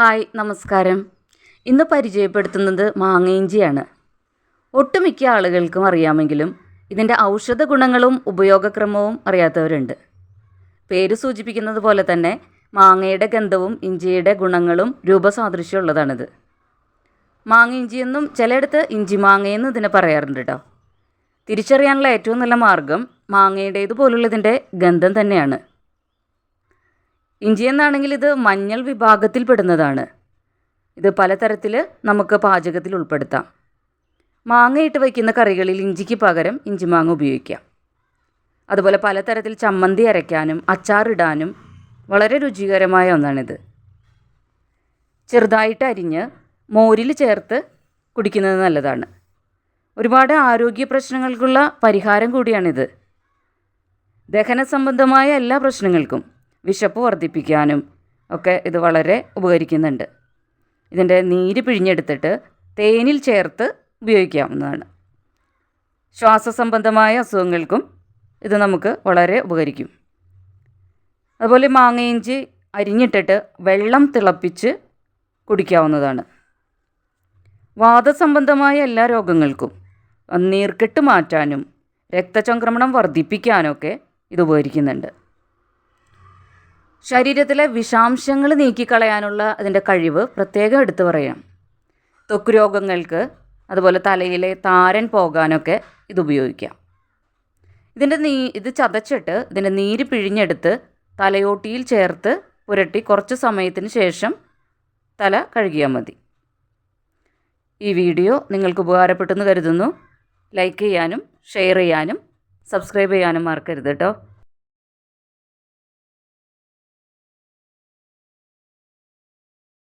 Hi നമസ്കാരം. ഇന്ന് പരിചയപ്പെടുത്തുന്നത് മാങ്ങയിഞ്ചിയാണ്. ഒട്ടുമിക്ക ആളുകൾക്കും അറിയാമെങ്കിലും ഇതിന്റെ ഔഷധ ഗുണങ്ങളും ഉപയോഗക്രമവും അറിയാത്തവരുണ്ട്. പേര് സൂചിപ്പിക്കുന്നത് പോലെ തന്നെ മാങ്ങയുടെ ഗന്ധവും ഇഞ്ചിയുടെ ഗുണങ്ങളും രൂപസാദൃശ്യമുള്ളതാണിത്. മാങ്ങ ഇഞ്ചിയെന്നും ചിലയിടത്ത് ഇഞ്ചി മാങ്ങയെന്ന് ഇതിനെ പറയാറുണ്ട് കേട്ടോ തിരിച്ചറിയാനുള്ള ഏറ്റവും നല്ല മാർഗം മാങ്ങയുടേതുപോലുള്ളതിന്റെ ഗന്ധം തന്നെയാണ്. ഇഞ്ചി എന്നാണെങ്കിൽ ഇത് മഞ്ഞൾ വിഭാഗത്തിൽ പെടുന്നതാണ് ഇത് പലതരത്തിൽ നമുക്ക് പാചകത്തിൽ ഉൾപ്പെടുത്താം. മാങ്ങയിട്ട് വയ്ക്കുന്ന കറികളിൽ ഇഞ്ചിക്ക് പകരം ഇഞ്ചി മാങ്ങ ഉപയോഗിക്കാം. അതുപോലെ പലതരത്തിൽ ചമ്മന്തി അരയ്ക്കാനും അച്ചാറിടാനും വളരെ രുചികരമായ ഒന്നാണിത്. ചെറുതായിട്ട് അരിഞ്ഞ് മോരിൽ ചേർത്ത് കുടിക്കുന്നത് നല്ലതാണ്. ഒരുപാട് ആരോഗ്യ പ്രശ്നങ്ങൾക്കുള്ള പരിഹാരം കൂടിയാണിത്. ദഹന സംബന്ധമായ എല്ലാ പ്രശ്നങ്ങൾക്കും വിശപ്പ് വർദ്ധിപ്പിക്കാനും ഒക്കെ ഇത് വളരെ ഉപകരിക്കുന്നുണ്ട്. ഇതിന്റെ നീര് പിഴിഞ്ഞെടുത്തിട്ട് തേനിൽ ചേർത്ത് ഉപയോഗിക്കാവുന്നതാണ്. ശ്വാസ സംബന്ധമായ അസുഖങ്ങൾക്കും ഇത് നമുക്ക് വളരെ ഉപകരിക്കും. അതുപോലെ മാങ്ങയിഞ്ചി അരിഞ്ഞിട്ടിട്ട് വെള്ളം തിളപ്പിച്ച് കുടിക്കാവുന്നതാണ്. വാദസംബന്ധമായ എല്ലാ രോഗങ്ങൾക്കും നീർക്കെട്ട് മാറ്റാനും രക്തചംക്രമണം വർദ്ധിപ്പിക്കാനൊക്കെ ഇത് ഉപകരിക്കുന്നുണ്ട്. ശരീരത്തിലെ വിഷാംശങ്ങൾ നീക്കിക്കളയാനുള്ള അതിന്റെ കഴിവ് പ്രത്യേകം എടുത്തു പറയാം. ത്വക്ക് രോഗങ്ങൾക്ക് അതുപോലെ തലയിലെ താരൻ പോകാനൊക്കെ ഇത് ഉപയോഗിക്കാം. ഇതിന്റെ നീ ഇത് ചതച്ചിട്ട് ഇതിന്റെ നീര് പിഴിഞ്ഞെടുത്ത് തലയോട്ടിയിൽ ചേർത്ത് പുരട്ടി കുറച്ച് സമയത്തിന് ശേഷം തല കഴുകിയാൽ മതി. ഈ വീഡിയോ നിങ്ങൾക്ക് ഉപകാരപ്പെട്ടെന്ന് കരുതുന്നു. ലൈക്ക് ചെയ്യാനും ഷെയർ ചെയ്യാനും സബ്സ്ക്രൈബ് ചെയ്യാനും മറക്കരുത് കേട്ടോ.